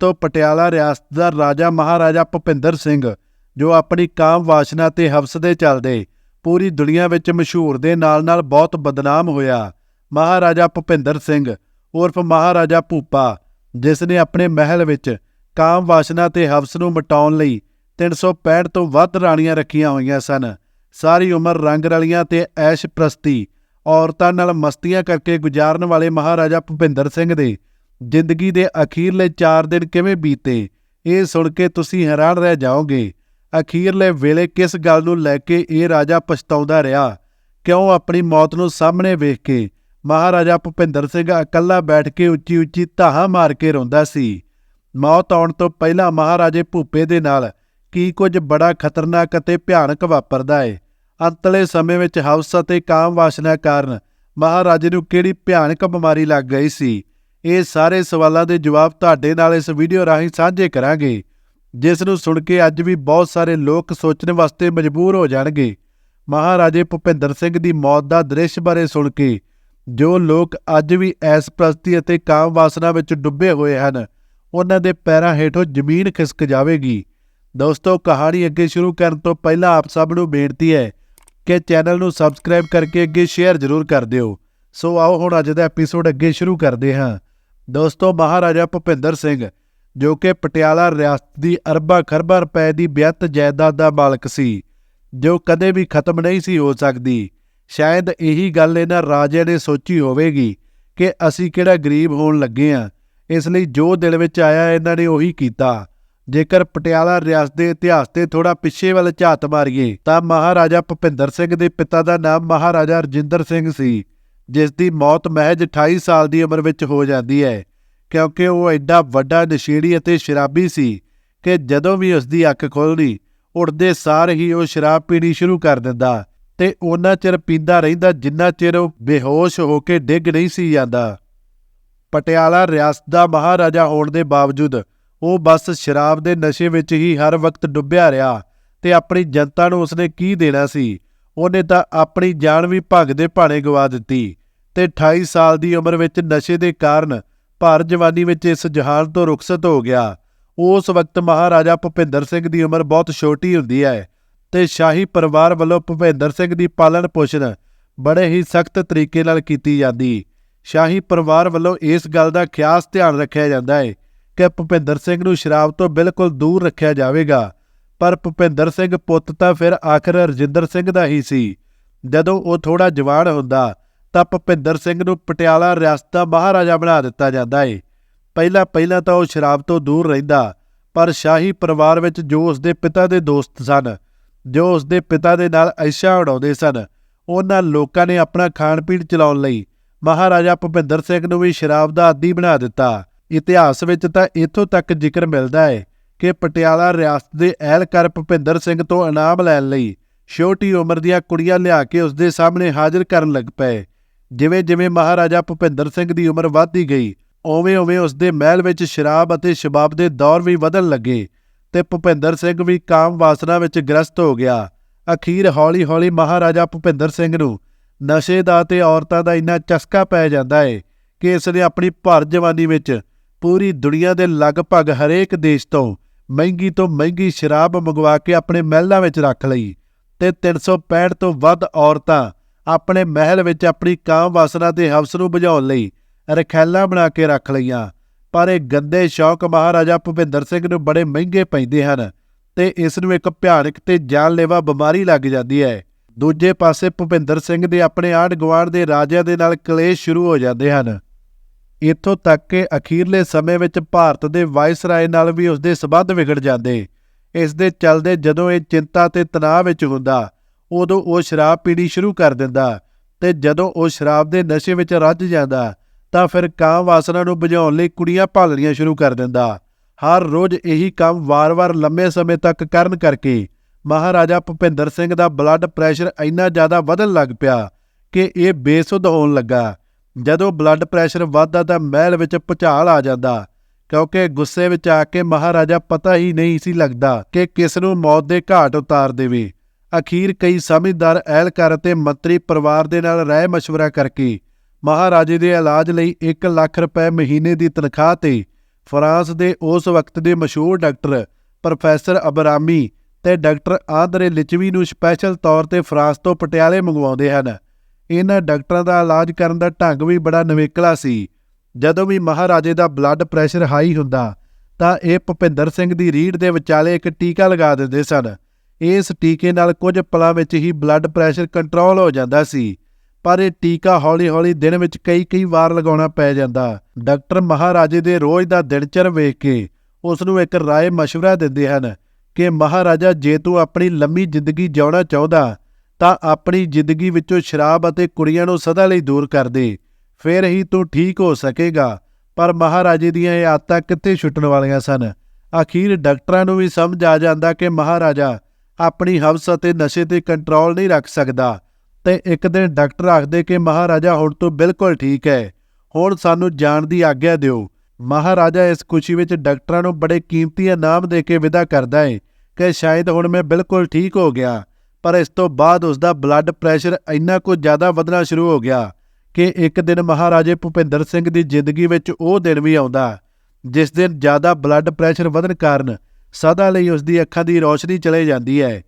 ਤੋਂ ਪਟਿਆਲਾ ਰਿਆਸਤ ਦਾ ਰਾਜਾ ਮਹਾਰਾਜਾ ਭੁਪਿੰਦਰ ਸਿੰਘ, ਜੋ ਆਪਣੀ ਕਾਮ ਵਾਸ਼ਨਾ ਤੇ ਹਵਸ ਦੇ ਚੱਲਦੇ ਪੂਰੀ ਦੁਨੀਆ ਵਿੱਚ ਮਸ਼ਹੂਰ ਦੇ ਨਾਲ-ਨਾਲ ਬਹੁਤ ਬਦਨਾਮ ਹੋਇਆ, ਮਹਾਰਾਜਾ ਭੁਪਿੰਦਰ ਸਿੰਘ, ਉਰਫ ਮਹਾਰਾਜਾ ਭੂਪਾ, ਜਿਸ ਨੇ ਆਪਣੇ ਮਹਿਲ ਵਿੱਚ ਕਾਮ ਵਾਸ਼ਨਾ ਤੇ ਹਵਸ ਨੂੰ ਮਿਟਾਉਣ ਲਈ 365 ਤੋਂ ਵੱਧ ਰਾਣੀਆਂ ਰੱਖੀਆਂ ਹੋਈਆਂ ਸਨ। ਸਾਰੀ ਉਮਰ ਰੰਗ ਰਲੀਆਂ ਤੇ ਐਸ਼ ਪ੍ਰਸਤੀ ਔਰਤਾਂ ਨਾਲ ਮਸਤੀਆਂ ਕਰਕੇ ਗੁਜ਼ਾਰਨ ਵਾਲੇ ਮਹਾਰਾਜਾ ਭੁਪਿੰਦਰ ਸਿੰਘ ਦੇ ਜ਼ਿੰਦਗੀ ਦੇ ਅਖੀਰਲੇ 4 ਦਿਨ ਕਿਵੇਂ ਬੀਤੇ, ਇਹ ਸੁਣ ਕੇ ਤੁਸੀਂ ਹੈਰਾਨ ਰਹਿ ਜਾਓਗੇ। ਅਖੀਰਲੇ ਵੇਲੇ ਕਿਸ ਗੱਲ ਨੂੰ ਲੈ ਕੇ ਇਹ ਰਾਜਾ ਪਛਤਾਉਂਦਾ ਰਿਹਾ? ਕਿਉਂ ਆਪਣੀ ਮੌਤ ਨੂੰ ਸਾਹਮਣੇ ਵੇਖ ਕੇ ਮਹਾਰਾਜਾ ਭੁਪਿੰਦਰ ਸਿੰਘ ਇਕੱਲਾ ਬੈਠ ਕੇ ਉੱਚੀ ਉੱਚੀ ਧਾਹਾਂ ਮਾਰ ਕੇ ਰੋਂਦਾ ਸੀ? ਮੌਤ ਆਉਣ ਤੋਂ ਪਹਿਲਾਂ ਮਹਾਰਾਜੇ ਭੂਪੇ ਦੇ ਨਾਲ ਕੀ ਕੁਝ ਬੜਾ ਖਤਰਨਾਕ ਅਤੇ ਭਿਆਨਕ ਵਾਪਰਦਾ ਏ। ਅੰਤਲੇ ਸਮੇਂ ਵਿੱਚ ਹਵਸ ਅਤੇ ਕਾਮ ਵਾਸ਼ਨਾ ਕਾਰਨ ਮਹਾਰਾਜੇ ਨੂੰ ਕਿਹੜੀ ਭਿਆਨਕ ਬਿਮਾਰੀ ਲੱਗ ਗਈ ਸੀ? ਇਹ ਸਾਰੇ ਸਵਾਲਾਂ ਦੇ ਜਵਾਬ ਤੁਹਾਡੇ ਨਾਲ ਇਸ ਵੀਡੀਓ ਰਾਹੀਂ ਸਾਂਝੇ ਕਰਾਂਗੇ, ਜਿਸ ਨੂੰ ਸੁਣ ਕੇ ਅੱਜ ਵੀ ਬਹੁਤ ਸਾਰੇ ਲੋਕ ਸੋਚਣ ਵਾਸਤੇ ਮਜਬੂਰ ਹੋ ਜਾਣਗੇ। ਮਹਾਰਾਜੇ ਭੁਪਿੰਦਰ ਸਿੰਘ ਦੀ ਮੌਤ ਦਾ ਦ੍ਰਿਸ਼ ਬਾਰੇ ਸੁਣ ਕੇ ਜੋ ਲੋਕ ਅੱਜ ਵੀ ਐਸ ਪ੍ਰਸਤੀ ਅਤੇ ਕਾਮ ਵਾਸਨਾ ਵਿੱਚ ਡੁੱਬੇ ਹੋਏ ਹਨ, ਉਹਨਾਂ ਦੇ ਪੈਰਾਂ ਹੇਠੋਂ ਜ਼ਮੀਨ ਖਿਸਕ ਜਾਵੇਗੀ। ਦੋਸਤੋ, ਕਹਾਣੀ ਅੱਗੇ ਸ਼ੁਰੂ ਕਰਨ ਤੋਂ ਪਹਿਲਾਂ ਆਪ ਸਭ ਨੂੰ ਬੇਨਤੀ ਹੈ ਕਿ ਚੈਨਲ ਨੂੰ ਸਬਸਕ੍ਰਾਈਬ ਕਰਕੇ ਅੱਗੇ ਸ਼ੇਅਰ ਜ਼ਰੂਰ ਕਰ ਦਿਓ। ਸੋ ਆਓ ਹੁਣ ਅੱਜ ਦਾ ਐਪੀਸੋਡ ਅੱਗੇ ਸ਼ੁਰੂ ਕਰਦੇ ਹਾਂ। ਦੋਸਤੋ ਮਹਾਰਾਜਾ ਭੁਪਿੰਦਰ ਸਿੰਘ, ਜੋ ਕਿ ਪਟਿਆਲਾ ਰਿਆਸਤ ਦੀ ਅਰਬਾਂ ਖਰਬਾਂ ਰੁਪਏ ਦੀ ਬੇਅੰਤ ਜਾਇਦਾਦ ਦਾ ਮਾਲਕ ਸੀ, ਜੋ ਕਦੇ ਵੀ ਖਤਮ ਨਹੀਂ ਸੀ ਹੋ ਸਕਦੀ। ਸ਼ਾਇਦ ਇਹੀ ਗੱਲ ਇਹਨਾਂ ਰਾਜਿਆਂ ਨੇ ਸੋਚੀ ਹੋਵੇਗੀ ਕਿ ਅਸੀਂ ਕਿਹੜਾ ਗਰੀਬ ਹੋਣ ਲੱਗੇ ਆ ਇਸ ਲਈ ਜੋ ਦਿਲ ਵਿੱਚ ਆਇਆ ਇਹਨਾਂ ਨੇ ਉਹੀ ਕੀਤਾ। ਜੇਕਰ ਪਟਿਆਲਾ ਰਿਆਸਤ ਦੇ ਇਤਿਹਾਸ ਤੇ ਥੋੜਾ ਪਿੱਛੇ ਵੱਲ ਝਾਤ ਮਾਰੀਏ, ਤਾਂ ਮਹਾਰਾਜਾ ਭੁਪਿੰਦਰ ਸਿੰਘ ਦੇ ਪਿਤਾ ਦਾ ਨਾਮ ਮਹਾਰਾਜਾ ਰਜਿੰਦਰ ਸਿੰਘ ਸੀ। ਜਿਸ ਦੀ ਮੌਤ ਮਹਿਜ 28 ਸਾਲ ਦੀ ਉਮਰ ਵਿੱਚ ਹੋ ਜਾਂਦੀ ਹੈ, ਕਿਉਂਕਿ ਉਹ ਐਡਾ ਵੱਡਾ ਨਸ਼ੇੜੀ ਅਤੇ ਸ਼ਰਾਬੀ ਸੀ ਕਿ ਜਦੋਂ ਵੀ ਉਸ ਦੀ ਅੱਖ ਖੁੱਲਦੀ ਉੱਠਦੇ ਸਾਰ ਹੀ ਉਹ ਸ਼ਰਾਬ ਪੀਣੀ ਸ਼ੁਰੂ ਕਰ ਦਿੰਦਾ ਤੇ ਉਹਨਾਂ ਚਿਰ ਪੀਂਦਾ ਰਹਿੰਦਾ ਜਿੰਨਾ ਚਿਰ ਉਹ ਬੇਹੋਸ਼ ਹੋ ਕੇ ਡਿੱਗ ਨਹੀਂ ਸੀ ਜਾਂਦਾ। ਪਟਿਆਲਾ ਰਿਆਸਤ ਦਾ ਮਹਾਰਾਜਾ ਹੋਣ ਦੇ ਬਾਵਜੂਦ ਉਹ ਬਸ ਸ਼ਰਾਬ ਦੇ ਨਸ਼ੇ ਵਿੱਚ ਹੀ ਹਰ ਵਕਤ ਡੁੱਬਿਆ ਰਿਹਾ ਤੇ ਆਪਣੀ ਜਨਤਾ ਨੂੰ ਉਸਨੇ ਕੀ ਦੇਣਾ ਸੀ, ਉਹਨੇ ਤਾਂ ਆਪਣੀ ਜਾਨ ਵੀ ਭਗਦੇ ਭਾਣੇ ਗਵਾ ਦਿੱਤੀ। ਤੇ 28 ਸਾਲ ਦੀ ਉਮਰ ਵਿੱਚ ਨਸ਼ੇ ਦੇ ਕਾਰਨ ਭਾਰ ਜਵਾਨੀ ਵਿੱਚ ਇਸ ਜਹਾਨ ਤੋਂ ਰੁਖਸਤ ਹੋ ਗਿਆ। ਉਸ ਵਕਤ ਮਹਾਰਾਜਾ ਭੁਪਿੰਦਰ ਸਿੰਘ ਦੀ ਉਮਰ ਬਹੁਤ ਛੋਟੀ ਹੁੰਦੀ ਹੈ ਤੇ ਸ਼ਾਹੀ ਪਰਿਵਾਰ ਵੱਲੋਂ ਭੁਪਿੰਦਰ ਸਿੰਘ ਦੀ ਪਾਲਣ ਪੋਸ਼ਣ ਬੜੇ ਹੀ ਸਖਤ ਤਰੀਕੇ ਨਾਲ ਕੀਤੀ ਜਾਂਦੀ। ਸ਼ਾਹੀ ਪਰਿਵਾਰ ਵੱਲੋਂ ਇਸ ਗੱਲ ਦਾ ਖਿਆਸ ਧਿਆਨ ਰੱਖਿਆ ਜਾਂਦਾ ਹੈ ਕਿ ਭੁਪਿੰਦਰ ਸਿੰਘ ਨੂੰ ਸ਼ਰਾਬ ਤੋਂ ਬਿਲਕੁਲ ਦੂਰ ਰੱਖਿਆ ਜਾਵੇਗਾ, ਪਰ ਭੁਪਿੰਦਰ ਸਿੰਘ ਪੁੱਤ ਤਾਂ ਫਿਰ ਆਖਰ ਰਜਿੰਦਰ ਸਿੰਘ ਦਾ ਹੀ ਸੀ। ਜਦੋਂ ਉਹ ਥੋੜਾ ਜਵਾਨ ਹੁੰਦਾ ਤਾਂ ਭੁਪਿੰਦਰ ਸਿੰਘ ਨੂੰ ਪਟਿਆਲਾ ਰਿਆਸਤ ਦਾ ਮਹਾਰਾਜਾ ਬਣਾ ਦਿੱਤਾ ਜਾਂਦਾ ਏ। ਪਹਿਲਾਂ ਪਹਿਲਾਂ ਤਾਂ ਉਹ ਸ਼ਰਾਬ ਤੋਂ ਦੂਰ ਰਹਿੰਦਾ, ਪਰ ਸ਼ਾਹੀ ਪਰਿਵਾਰ ਵਿੱਚ ਜੋ ਉਸਦੇ ਪਿਤਾ ਦੇ ਦੋਸਤ ਸਨ, ਜੋ ਉਸਦੇ ਪਿਤਾ ਦੇ ਨਾਲ ਐਸ਼ਾ ਉਡਾਉਂਦੇ ਸਨ, ਉਹਨਾਂ ਲੋਕਾਂ ਨੇ ਆਪਣਾ ਖਾਣ ਪੀਣ ਚਲਾਉਣ ਲਈ ਮਹਾਰਾਜਾ ਭੁਪਿੰਦਰ ਸਿੰਘ ਨੂੰ ਵੀ ਸ਼ਰਾਬ ਦਾ ਆਦੀ ਬਣਾ ਦਿੱਤਾ। ਇਤਿਹਾਸ ਵਿੱਚ ਤਾਂ ਇੱਥੋਂ ਤੱਕ ਜ਼ਿਕਰ ਮਿਲਦਾ ਹੈ ਕਿ ਪਟਿਆਲਾ ਰਿਆਸਤ ਦੇ ਅਹਿਲਕਾਰ ਭੁਪਿੰਦਰ ਸਿੰਘ ਤੋਂ ਇਨਾਮ ਲੈਣ ਲਈ ਛੋਟੀ ਉਮਰ ਦੀਆਂ ਕੁੜੀਆਂ ਲਿਆ ਕੇ ਉਸ ਦੇ ਸਾਹਮਣੇ ਹਾਜ਼ਰ ਕਰਨ ਲੱਗ ਪਏ। ਜਿਵੇਂ ਜਿਵੇਂ ਮਹਾਰਾਜਾ ਭੁਪਿੰਦਰ ਸਿੰਘ ਦੀ ਉਮਰ ਵਧਦੀ ਗਈ ਓਵੇਂ-ਓਵੇਂ ਉਸ ਦੇ ਮਹਿਲ ਵਿੱਚ ਸ਼ਰਾਬ ਅਤੇ ਸ਼ਬਾਬ ਦੇ ਦੌਰ ਵੀ ਵਧਣ ਲੱਗੇ ਤੇ ਭੁਪਿੰਦਰ ਸਿੰਘ ਵੀ ਕਾਮ ਵਾਸਨਾ ਵਿੱਚ ਗ੍ਰਸਤ ਹੋ ਗਿਆ। ਅਖੀਰ ਹੌਲੀ-ਹੌਲੀ ਮਹਾਰਾਜਾ ਭੁਪਿੰਦਰ ਸਿੰਘ ਨੂੰ ਨਸ਼ੇ ਦਾ ਤੇ ਔਰਤਾਂ ਦਾ ਇੰਨਾ ਚਸਕਾ ਪੈ ਜਾਂਦਾ ਹੈ ਕਿ ਇਸ ਨੇ ਆਪਣੀ ਭਰ ਜਵਾਨੀ ਵਿੱਚ ਪੂਰੀ ਦੁਨੀਆ ਦੇ ਲਗਭਗ ਹਰੇਕ ਦੇਸ਼ ਤੋਂ ਮਹਿੰਗੀ ਤੋਂ ਮਹਿੰਗੀ ਸ਼ਰਾਬ ਮੰਗਵਾ ਕੇ ਆਪਣੇ ਮਹਿਲਾਂ ਵਿੱਚ ਰੱਖ ਲਈ ਤੇ 365 ਤੋਂ ਵੱਧ ਔਰਤਾਂ ਆਪਣੇ ਮਹਿਲ ਵਿੱਚ ਆਪਣੀ ਕਾਮ ਵਾਸਨਾ ਦੇ ਹਵਸ ਨੂੰ ਬੁਝਾਉਣ ਲਈ ਰਖੈਲਾ ਬਣਾ ਕੇ ਰੱਖ ਲਈਆਂ। ਪਰ ਇਹ ਗੰਦੇ ਸ਼ੌਕ ਮਹਾਰਾਜਾ ਭੁਪਿੰਦਰ ਸਿੰਘ ਨੂੰ ਬੜੇ ਮਹਿੰਗੇ ਪੈਂਦੇ ਹਨ ਤੇ ਇਸ ਨੂੰ ਇੱਕ ਭਿਆਨਕ ਤੇ ਜਾਨਲੇਵਾ ਬਿਮਾਰੀ ਲੱਗ ਜਾਂਦੀ ਹੈ। ਦੂਜੇ ਪਾਸੇ ਭੁਪਿੰਦਰ ਸਿੰਘ ਦੇ ਆਪਣੇ ਆਂਢ ਗੁਆਂਢ ਦੇ ਰਾਜਿਆਂ ਦੇ ਨਾਲ ਕਲੇਸ਼ ਸ਼ੁਰੂ ਹੋ ਜਾਂਦੇ ਹਨ। ਇੱਥੋਂ ਤੱਕ ਕਿ ਅਖੀਰਲੇ ਸਮੇਂ ਵਿੱਚ ਭਾਰਤ ਦੇ ਵਾਇਸਰਾਏ ਨਾਲ ਵੀ ਉਸ ਦੇ ਸਬੰਧ ਵਿਗੜ ਜਾਂਦੇ। ਇਸ ਦੇ ਚੱਲਦੇ ਜਦੋਂ ਇਹ ਚਿੰਤਾ ਤੇ ਤਣਾਅ ਵਿੱਚ ਹੁੰਦਾ ਉਦੋਂ ਉਹ ਸ਼ਰਾਬ ਪੀਣੀ ਸ਼ੁਰੂ ਕਰ ਦਿੰਦਾ ਤੇ ਜਦੋਂ ਉਹ ਸ਼ਰਾਬ ਦੇ ਨਸ਼ੇ ਵਿੱਚ ਰੱਜ ਜਾਂਦਾ ਤਾਂ ਫਿਰ ਕਾਮ ਵਾਸਨਾ ਨੂੰ ਬੁਝਾਉਣ ਲਈ ਕੁੜੀਆਂ ਭਾਲਣੀਆਂ ਸ਼ੁਰੂ ਕਰ ਦਿੰਦਾ। ਹਰ ਰੋਜ਼ ਇਹੀ ਕੰਮ ਵਾਰ-ਵਾਰ ਲੰਮੇ ਸਮੇਂ ਤੱਕ ਕਰਨ ਕਰਕੇ ਮਹਾਰਾਜਾ ਭੁਪਿੰਦਰ ਸਿੰਘ ਦਾ ਬਲੱਡ ਪ੍ਰੈਸ਼ਰ ਇੰਨਾ ਜ਼ਿਆਦਾ ਵਧਣ ਲੱਗ ਪਿਆ ਕਿ ਇਹ ਬੇਸੁੱਧ ਹੋਣ ਲੱਗਾ। ਜਦੋਂ ਬਲੱਡ ਪ੍ਰੈਸ਼ਰ ਵੱਧਦਾ ਤਾਂ ਮਹਿਲ ਵਿੱਚ ਭੁਚਾਲ ਆ ਜਾਂਦਾ ਕਿਉਂਕਿ ਗੁੱਸੇ ਵਿੱਚ ਆ ਕੇ ਮਹਾਰਾਜਾ ਪਤਾ ਹੀ ਨਹੀਂ ਸੀ ਲੱਗਦਾ ਕਿ ਕਿਸ ਨੂੰ ਮੌਤ ਦੇ ਘਾਟ ਉਤਾਰ ਦੇਵੇ। ਅਖੀਰ ਕਈ ਸਮਝਦਾਰ ਅਹਿਲਕਾਰ ਅਤੇ ਮੰਤਰੀ ਪਰਿਵਾਰ ਦੇ ਨਾਲ ਰਾਏ مشਵਰਾ ਕਰਕੇ ਮਹਾਰਾਜੇ ਦੇ ਇਲਾਜ ਲਈ 1 ਲੱਖ ਰੁਪਏ ਮਹੀਨੇ ਦੀ ਤਨਖਾਹ ਤੇ ਫਰਾਂਸ ਦੇ ਉਸ ਵਕਤ ਦੇ ਮਸ਼ਹੂਰ ਡਾਕਟਰ ਪ੍ਰੋਫੈਸਰ ਅਬਰਾਮੀ ਤੇ ਡਾਕਟਰ ਆਂਦਰੇ ਲਿਚਵੀ ਨੂੰ ਸਪੈਸ਼ਲ ਤੌਰ ਤੇ ਫਰਾਂਸ ਤੋਂ ਪਟਿਆਲੇ ਮੰਗਵਾਉਂਦੇ ਹਨ। ਇਹਨਾਂ ਡਾਕਟਰਾਂ ਦਾ ਇਲਾਜ ਕਰਨ ਦਾ ਢੰਗ ਵੀ ਬੜਾ ਨਵੇਕਲਾ ਸੀ। ਜਦੋਂ ਵੀ ਮਹਾਰਾਜੇ ਦਾ ਬਲੱਡ ਪ੍ਰੈਸ਼ਰ ਹਾਈ ਹੁੰਦਾ ਤਾਂ ਇਹ ਭੁਪਿੰਦਰ ਸਿੰਘ ਦੀ ਰੀੜ ਦੇ ਵਿਚਾਲੇ ਇੱਕ ਟੀਕਾ ਲਗਾ ਦਿੰਦੇ ਸਨ। ਇਸ ਟੀਕੇ ਨਾਲ ਕੁਝ ਪਲਾਂ ਵਿੱਚ ਹੀ ਬਲੱਡ ਪ੍ਰੈਸ਼ਰ ਕੰਟਰੋਲ ਹੋ ਜਾਂਦਾ ਸੀ ਪਰ ਇਹ ਟੀਕਾ ਹੌਲੀ-ਹੌਲੀ ਦਿਨ ਵਿੱਚ ਕਈ-ਕਈ ਵਾਰ ਲਗਾਉਣਾ ਪੈ ਜਾਂਦਾ ਡਾਕਟਰ ਮਹਾਰਾਜੇ ਦੇ ਰੋਜ਼ ਦਾ ਦਿਨਚਰ ਵੇਖ ਕੇ ਉਸ ਨੂੰ ਇੱਕ ਰਾਏ مشورہ ਦਿੰਦੇ ਹਨ ਕਿ ਮਹਾਰਾਜਾ ਜੇ ਤੂੰ ਆਪਣੀ ਲੰਮੀ ਜ਼ਿੰਦਗੀ ਜਿਉਣਾ ਚਾਹੁੰਦਾ ਤਾਂ ਆਪਣੀ ਜ਼ਿੰਦਗੀ ਵਿੱਚੋਂ ਸ਼ਰਾਬ ਅਤੇ ਕੁੜੀਆਂ ਨੂੰ ਸਦਾ ਲਈ ਦੂਰ ਕਰ ਦੇ ਫਿਰ ਹੀ ਤੂੰ ਠੀਕ ਹੋ ਸਕੇਗਾ ਪਰ ਮਹਾਰਾਜੇ ਦੀਆਂ ਇਹ ਆਦਤਾਂ ਕਿੱਥੇ ਛੁੱਟਣ ਵਾਲੀਆਂ ਸਨ ਅਖੀਰ ਡਾਕਟਰਾਂ ਨੂੰ ਵੀ ਸਮਝ ਆ ਜਾਂਦਾ ਕਿ ਮਹਾਰਾਜਾ ਆਪਣੀ ਹਵਸ ਅਤੇ ਨਸ਼ੇ ਤੇ ਕੰਟਰੋਲ ਨਹੀਂ ਰੱਖ ਸਕਦਾ। ਤੇ ਇੱਕ ਦਿਨ ਡਾਕਟਰ ਆਖਦੇ ਕਿ ਮਹਾਰਾਜਾ ਹੁਣ ਤੋਂ ਬਿਲਕੁਲ ਠੀਕ ਹੈ। ਹੁਣ ਸਾਨੂੰ ਜਾਣ ਦੀ ਆਗਿਆ ਦਿਓ। ਮਹਾਰਾਜਾ ਇਸ ਖੁਸ਼ੀ ਵਿੱਚ ਡਾਕਟਰਾਂ ਨੂੰ ਬੜੇ ਕੀਮਤੀ ਇਨਾਮ ਦੇ ਕੇ ਵਿਦਾ ਕਰਦਾ ਹੈ ਕਿ ਸ਼ਾਇਦ ਹੁਣ ਮੈਂ ਬਿਲਕੁਲ ਠੀਕ ਹੋ ਗਿਆ। ਪਰ ਇਸ ਤੋਂ ਬਾਅਦ ਉਸ ਦਾ ਬਲੱਡ ਪ੍ਰੈਸ਼ਰ ਇੰਨਾ ਕੁ ਜ਼ਿਆਦਾ ਵਧਣਾ ਸ਼ੁਰੂ ਹੋ ਗਿਆ ਕਿ ਇੱਕ ਦਿਨ ਮਹਾਰਾਜੇ ਭੁਪਿੰਦਰ ਸਿੰਘ ਦੀ ਜ਼ਿੰਦਗੀ ਵਿੱਚ ਉਹ ਦਿਨ ਵੀ ਆਉਂਦਾ, ਜਿਸ ਦਿਨ ਜ਼ਿਆਦਾ ਬਲੱਡ ਪ੍ਰੈਸ਼ਰ ਵਧਣ ਕਾਰਨ ਸਦਾ ਲਈ ਉਸ ਦੀ ਅੱਖਾਂ ਦੀ ਰੌਸ਼ਨੀ ਚਲੇ ਜਾਂਦੀ ਹੈ।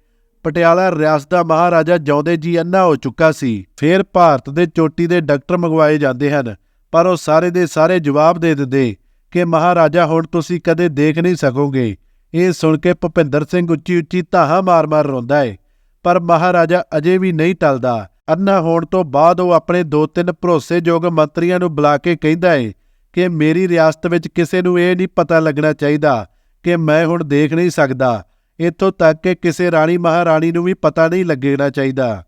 ਪਟਿਆਲਾ ਰਿਆਸਤ ਦਾ ਮਹਾਰਾਜਾ ਜਿਉਂਦੇ ਜੀ ਅੰਨਾ ਹੋ ਚੁੱਕਾ ਸੀ। ਫਿਰ ਭਾਰਤ ਦੇ ਚੋਟੀ ਦੇ ਡਾਕਟਰ ਮੰਗਵਾਏ ਜਾਂਦੇ ਹਨ, ਪਰ ਉਹ ਸਾਰੇ ਦੇ ਸਾਰੇ ਜਵਾਬ ਦੇ ਦਿੰਦੇ ਕਿ ਮਹਾਰਾਜਾ, ਹੁਣ ਤੁਸੀਂ ਕਦੇ ਦੇਖ ਨਹੀਂ ਸਕੋਗੇ। ਇਹ ਸੁਣ ਕੇ ਭੁਪਿੰਦਰ ਸਿੰਘ ਉੱਚੀ ਉੱਚੀ ਧਾਹਾਂ ਮਾਰ-ਮਾਰ ਰੋਂਦਾ ਹੈ ਪਰ ਮਹਾਰਾਜਾ ਅਜੇ ਵੀ ਨਹੀਂ ਟਲਦਾ। ਅੰਨਾ ਹੋਣ ਤੋਂ ਬਾਅਦ ਉਹ ਆਪਣੇ ਦੋ ਤਿੰਨ ਭਰੋਸੇਯੋਗ ਮੰਤਰੀਆਂ ਨੂੰ ਬੁਲਾ ਕੇ ਕਹਿੰਦਾ ਹੈ ਕਿ ਮੇਰੀ ਰਿਆਸਤ ਵਿੱਚ ਕਿਸੇ ਨੂੰ ਇਹ ਨਹੀਂ ਪਤਾ ਲੱਗਣਾ ਚਾਹੀਦਾ ਕਿ ਮੈਂ ਹੁਣ ਦੇਖ ਨਹੀਂ ਸਕਦਾ। ਇੱਥੋਂ ਤੱਕ ਕਿ ਕਿਸੇ ਰਾਣੀ ਮਹਾਰਾਣੀ ਨੂੰ ਵੀ ਪਤਾ ਨਹੀਂ ਲੱਗਣਾ ਚਾਹੀਦਾ।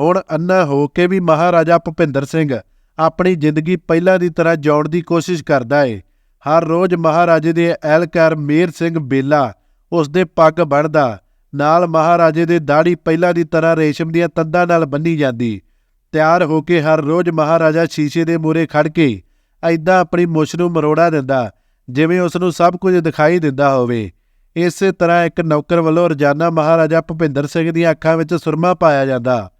ਹੁਣ ਅੰਨਾ ਹੋ ਕੇ ਵੀ ਮਹਾਰਾਜਾ ਭੁਪਿੰਦਰ ਸਿੰਘ ਆਪਣੀ ਜ਼ਿੰਦਗੀ ਪਹਿਲਾਂ ਦੀ ਤਰ੍ਹਾਂ ਜਿਉਣ ਦੀ ਕੋਸ਼ਿਸ਼ ਕਰਦਾ ਏ। ਹਰ ਰੋਜ਼ ਮਹਾਰਾਜੇ ਦੇ ਐਲਕਾਰ ਮੇਰ ਸਿੰਘ ਬੇਲਾ ਉਸ ਦੇ ਪੱਗ ਬਣਦਾ ਨਾਲ ਮਹਾਰਾਜੇ ਦੇ ਦਾੜੀ ਪਹਿਲਾਂ ਦੀ ਤਰ੍ਹਾਂ ਰੇਸ਼ਮ ਦੀਆਂ ਤੰਦਾਂ ਨਾਲ ਬੰਨੀ ਜਾਂਦੀ। ਤਿਆਰ ਹੋ ਕੇ ਹਰ ਰੋਜ਼ ਮਹਾਰਾਜਾ ਸ਼ੀਸ਼ੇ ਦੇ ਮੂਹਰੇ ਖੜ ਕੇ ਐਦਾਂ ਆਪਣੀ ਮੁਛ ਨੂੰ ਮਰੋੜਾ ਦਿੰਦਾ ਜਿਵੇਂ ਉਸ ਨੂੰ ਸਭ ਕੁਝ ਦਿਖਾਈ ਦਿੰਦਾ ਹੋਵੇ। ਇਸੇ ਤਰ੍ਹਾਂ ਇੱਕ ਨੌਕਰ ਵੱਲੋਂ ਰੋਜ਼ਾਨਾ ਮਹਾਰਾਜਾ ਭੁਪਿੰਦਰ ਸਿੰਘ ਦੀਆਂ ਅੱਖਾਂ ਵਿੱਚ ਸੁਰਮਾ ਪਾਇਆ ਜਾਂਦਾ।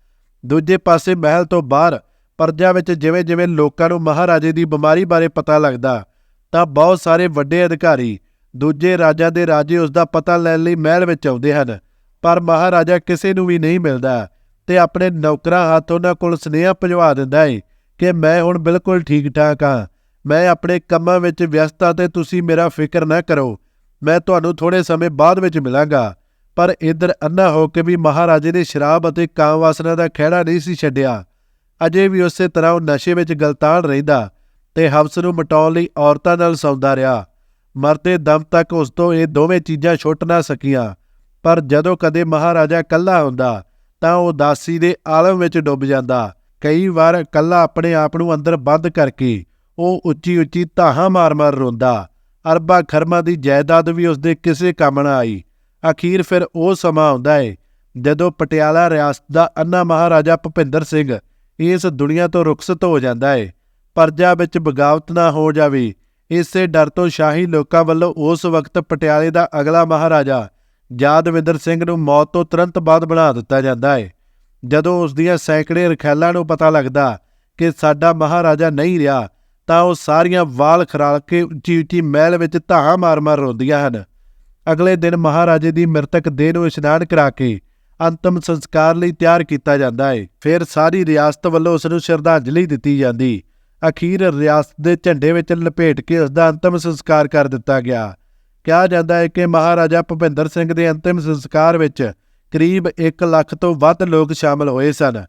ਦੂਜੇ ਪਾਸੇ ਮਹਿਲ ਤੋਂ ਬਾਹਰ ਪਰਜਾ ਵਿੱਚ ਜਿਵੇਂ-ਜਿਵੇਂ ਲੋਕਾਂ ਨੂੰ ਮਹਾਰਾਜੇ ਦੀ ਬਿਮਾਰੀ ਬਾਰੇ ਪਤਾ ਲੱਗਦਾ, ਤਾਂ ਬਹੁਤ ਸਾਰੇ ਵੱਡੇ ਅਧਿਕਾਰੀ ਦੂਜੇ ਰਾਜਾਂ ਦੇ ਰਾਜੇ ਉਸ ਦਾ ਪਤਾ ਲੈਣ ਲਈ ਮਹਿਲ ਵਿੱਚ ਆਉਂਦੇ ਹਨ, ਪਰ ਮਹਾਰਾਜਾ ਕਿਸੇ ਨੂੰ ਵੀ ਨਹੀਂ ਮਿਲਦਾ ਤੇ ਆਪਣੇ ਨੌਕਰਾਂ ਹੱਥ ਉਹਨਾਂ ਕੋਲ ਸੁਨੇਹਾ ਭਜਵਾ ਦਿੰਦਾ ਏ ਕਿ ਮੈਂ ਹੁਣ ਬਿਲਕੁਲ ਠੀਕ ਠਾਕ ਹਾਂ। ਮੈਂ ਆਪਣੇ ਕੰਮਾਂ ਵਿੱਚ ਵਿਅਸਤ ਹਾਂ ਤੇ ਤੁਸੀਂ ਮੇਰਾ ਫਿਕਰ ਨਾ ਕਰੋ। ਮੈਂ ਤੁਹਾਨੂੰ ਥੋੜੇ ਸਮੇਂ ਬਾਅਦ ਵਿੱਚ ਮਿਲਾਂਗਾ। ਪਰ ਇਧਰ ਅੰਨਾ ਹੋ ਕੇ ਵੀ ਮਹਾਰਾਜੇ ਨੇ ਸ਼ਰਾਬ ਅਤੇ ਕਾਮ ਵਾਸਨਾ ਦਾ ਖਹਿੜਾ ਨਹੀਂ ਸੀ ਛੱਡਿਆ। ਅਜੇ ਵੀ ਉਸੇ ਤਰ੍ਹਾਂ ਉਹ ਨਸ਼ੇ ਵਿੱਚ ਗਲਤਾਨ ਰਹਿੰਦਾ ਤੇ ਹਵਸ ਨੂੰ ਮਟਾਉਣ ਲਈ ਔਰਤਾਂ ਨਾਲ ਸੌਂਦਾ ਰਿਹਾ। ਮਰਦੇ ਦਮ ਤੱਕ ਉਸ ਤੋਂ ਇਹ ਦੋਵੇਂ ਚੀਜ਼ਾਂ ਛੁੱਟ ਨਾ ਸਕੀਆਂ। ਪਰ ਜਦੋਂ ਕਦੇ ਮਹਾਰਾਜਾ ਇਕੱਲਾ ਹੁੰਦਾ, ਤਾਂ ਉਹ ਦਾਸੀ ਦੇ ਆਲਮ ਵਿੱਚ ਡੁੱਬ ਜਾਂਦਾ। ਕਈ ਵਾਰ ਇਕੱਲਾ ਆਪਣੇ ਆਪ ਨੂੰ ਅੰਦਰ ਬੰਦ ਕਰਕੇ ਉਹ ਉੱਚੀ ਉੱਚੀ ਧਾਹਾਂ ਮਾਰ-ਮਾਰ ਰੋਂਦਾ। ਅਰਬਾਂ ਖਰਮਾਂ ਦੀ ਜਾਇਦਾਦ ਵੀ ਉਸ ਦੇ ਕਿਸੇ ਕੰਮ ਨਾ ਆਈ। ਅਖੀਰ ਫਿਰ ਉਹ ਸਮਾਂ ਆਉਂਦਾ ਏ, ਜਦੋਂ ਪਟਿਆਲਾ ਰਿਆਸਤ ਦਾ ਅੰਨਾ ਮਹਾਰਾਜਾ ਭੁਪਿੰਦਰ ਸਿੰਘ ਇਸ ਦੁਨੀਆ ਤੋਂ ਰੁਖਸਤ ਹੋ ਜਾਂਦਾ ਏ। ਪਰਜਾ ਵਿੱਚ ਬਗਾਵਤ ਨਾ ਹੋ ਜਾਵੇ, ਇਸੇ ਡਰ ਤੋਂ ਸ਼ਾਹੀ ਲੋਕਾਂ ਵੱਲੋਂ ਉਸ ਵਕਤ ਪਟਿਆਲੇ ਦਾ ਅਗਲਾ ਮਹਾਰਾਜਾ ਯਾਦਵਿੰਦਰ ਸਿੰਘ ਨੂੰ ਮੌਤ ਤੋਂ ਤੁਰੰਤ ਬਾਅਦ ਬਣਾ ਦਿੱਤਾ ਜਾਂਦਾ ਏ। ਜਦੋਂ ਉਸ ਦੀਆਂ ਸੈਂਕੜੇ ਰਖੈਲਾਂ ਨੂੰ ਪਤਾ ਲੱਗਦਾ ਕਿ ਸਾਡਾ ਮਹਾਰਾਜਾ ਨਹੀਂ ਰਿਹਾ ਤਾਂ ਉਹ ਸਾਰੀਆਂ ਵਾਲ ਖਰਾਲ ਕੇ ਉੱਚੀ ਉੱਚੀ ਮਹਿਲ ਵਿੱਚ ਧਾਹਾਂ ਮਾਰ-ਮਾਰ ਰੋਂਦੀਆਂ ਹਨ। ਅਗਲੇ ਦਿਨ ਮਹਾਰਾਜੇ ਦੀ ਮ੍ਰਿਤਕ ਦੇਹ ਨੂੰ ਇਸ਼ਨਾਨ ਕਰਾ ਕੇ ਅੰਤਮ ਸੰਸਕਾਰ ਲਈ ਤਿਆਰ ਕੀਤਾ ਜਾਂਦਾ ਹੈ ਫਿਰ ਸਾਰੀ ਰਿਆਸਤ ਵੱਲੋਂ ਉਸ ਨੂੰ ਸ਼ਰਧਾਂਜਲੀ ਦਿੱਤੀ ਜਾਂਦੀ। ਅਖੀਰ ਰਿਆਸਤ ਦੇ ਝੰਡੇ ਵਿੱਚ ਲਪੇਟ ਕੇ ਉਸ ਦਾ ਅੰਤਮ ਸੰਸਕਾਰ ਕਰ ਦਿੱਤਾ ਗਿਆ। ਕਿਹਾ ਜਾਂਦਾ ਹੈ ਕਿ ਮਹਾਰਾਜਾ ਭੁਪਿੰਦਰ ਸਿੰਘ ਦੇ ਅੰਤਿਮ ਸੰਸਕਾਰ ਵਿੱਚ ਕਰੀਬ 1 ਲੱਖ ਤੋਂ ਵੱਧ ਲੋਕ ਸ਼ਾਮਲ ਹੋਏ ਸਨ।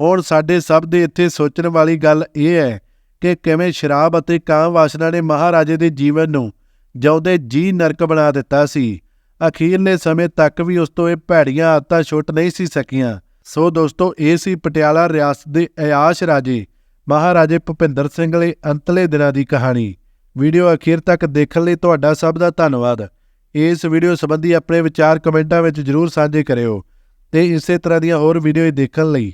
ਹੁਣ ਸਾਡੇ ਸਭ ਦੇ ਇੱਥੇ ਸੋਚਣ ਵਾਲੀ ਗੱਲ ਇਹ ਹੈ ਕਿ ਕਿਵੇਂ ਸ਼ਰਾਬ ਅਤੇ ਕਾਮ ਵਾਸਨਾ ਨੇ ਮਹਾਰਾਜੇ ਦੇ ਜੀਵਨ ਨੂੰ ਜਿਉਂਦੇ ਜੀ ਨਰਕ ਬਣਾ ਦਿੱਤਾ ਸੀ। ਅਖੀਰਲੇ ਸਮੇਂ ਤੱਕ ਵੀ ਉਸ ਤੋਂ ਇਹ ਭੈੜੀਆਂ ਆਦਤਾਂ ਛੁੱਟ ਨਹੀਂ ਸੀ ਸਕੀਆਂ। ਸੋ ਦੋਸਤੋ, ਇਹ ਸੀ ਪਟਿਆਲਾ ਰਿਆਸਤ ਦੇ ਅਯਾਸ਼ ਰਾਜੇ, ਮਹਾਰਾਜੇ ਭੁਪਿੰਦਰ ਸਿੰਘ ਲਈ ਅੰਤਲੇ ਦਿਨਾਂ ਦੀ ਕਹਾਣੀ। ਵੀਡੀਓ ਅਖੀਰ ਤੱਕ ਦੇਖਣ ਲਈ ਤੁਹਾਡਾ ਸਭ ਦਾ ਧੰਨਵਾਦ। ਇਸ ਵੀਡੀਓ ਸੰਬੰਧੀ ਆਪਣੇ ਵਿਚਾਰ ਕਮੈਂਟਾਂ ਵਿੱਚ ਜਰੂਰ ਸਾਂਝੇ ਕਰਿਓ ਤੇ ਇਸੇ ਤਰ੍ਹਾਂ ਦੀਆਂ ਹੋਰ ਵੀਡੀਓ ਦੇਖਣ ਲਈ